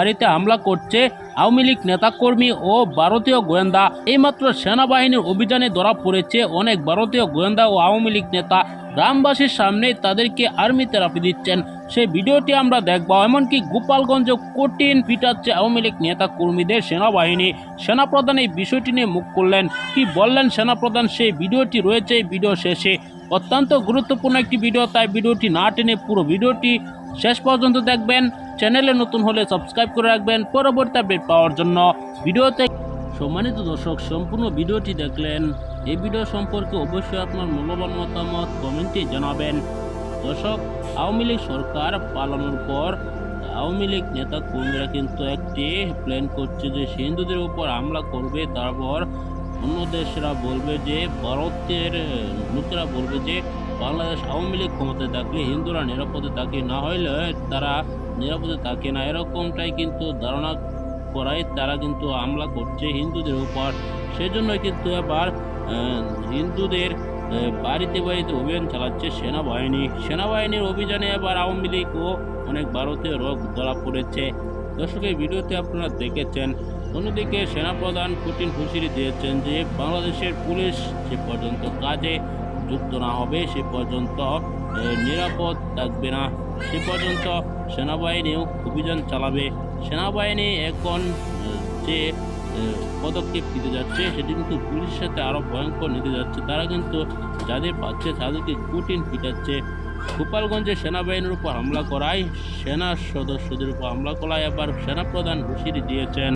বাড়িতে হামলা করছে আওয়ামী লীগ নেতাকর্মী ও ভারতীয় গোয়েন্দা। এইমাত্র সেনাবাহিনীর অভিযানে ধরা পড়েছে অনেক ভারতীয় গোয়েন্দা ও আওয়ামী লীগ নেতা। গ্রামবাসীর সামনে তাদেরকে আর্মি থেরাপি দিচ্ছেন। সেই ভিডিওটি আমরা দেখব। এমনকি গোপালগঞ্জ কঠিন পিটাচ্ছে আওয়ামী লীগ নেতা কর্মীদের সেনাবাহিনী। সেনাপ্রধান এই বিষয়টি নিয়ে মুখ করলেন কি বললেন সেনাপ্রধান? সেই ভিডিওটি রয়েছে এই ভিডিও শেষে। অত্যন্ত গুরুত্বপূর্ণ একটি ভিডিও, তাই ভিডিওটি না টেনে পুরো ভিডিওটি শেষ পর্যন্ত দেখবেন। চ্যানেলে নতুন হলে সাবস্ক্রাইব করে রাখবেন পরবর্তী আপডেট পাওয়ার জন্য। ভিডিওতে সম্মানিত দর্শক, সম্পূর্ণ ভিডিওটি দেখলেন। এই ভিডিও সম্পর্কে অবশ্যই আপনার মূল্যবান মতামত কমেন্টে জানাবেন। দর্শক, আওয়ামী লীগ সরকার পালানোর পর আওয়ামী লীগ নেতা কর্মীরা কিন্তু একটি প্ল্যান করছে যে হিন্দুদের উপর হামলা করবে। তারপর অন্য দেশরা বলবে যে, ভারতের লোকেরা বলবে যে বাংলাদেশ আওয়ামী লীগ ক্ষমতায় থাকলে হিন্দুরা নিরাপদে থাকে, না হইলে তারা নিরাপদে থাকে না। এরকমটাই কিন্তু ধারণা করায় তারা কিন্তু হামলা করছে হিন্দুদের উপর। সেজন্য কিন্তু এবার হিন্দুদের বাড়িতে বাড়িতে অভিযান চালাচ্ছে সেনাবাহিনী। সেনাবাহিনীর অভিযানে এবার আওয়ামী লীগ ও অনেক ভারতীয় রোগ ধরা পড়েছে। দর্শক, এই ভিডিওতে আপনারা দেখেছেন, অন্যদিকে সেনাপ্রধান কঠিন হুঁশিয়ারি দিয়েছেন যে, বাংলাদেশের পুলিশ যে পর্যন্ত কাজে যুক্ত না হবে, সে পর্যন্ত নিরাপদ থাকবে না। সে পর্যন্ত সেনাবাহিনীও অভিযান চালাবে। সেনাবাহিনী এখন যে পদক্ষেপ নিতে যাচ্ছে, সেটি কিন্তু পুলিশের সাথে আরও ভয়ঙ্কর নিতে যাচ্ছে। তারা কিন্তু যাদের পাচ্ছে, তাদেরকে কুটিন পিটাচ্ছে। গোপালগঞ্জে সেনাবাহিনীর উপর হামলা করায় সেনা সদস্যদের উপর হামলা করায়। এবার সেনাপ্রধান হুঁশিয়ারি দিয়েছেন।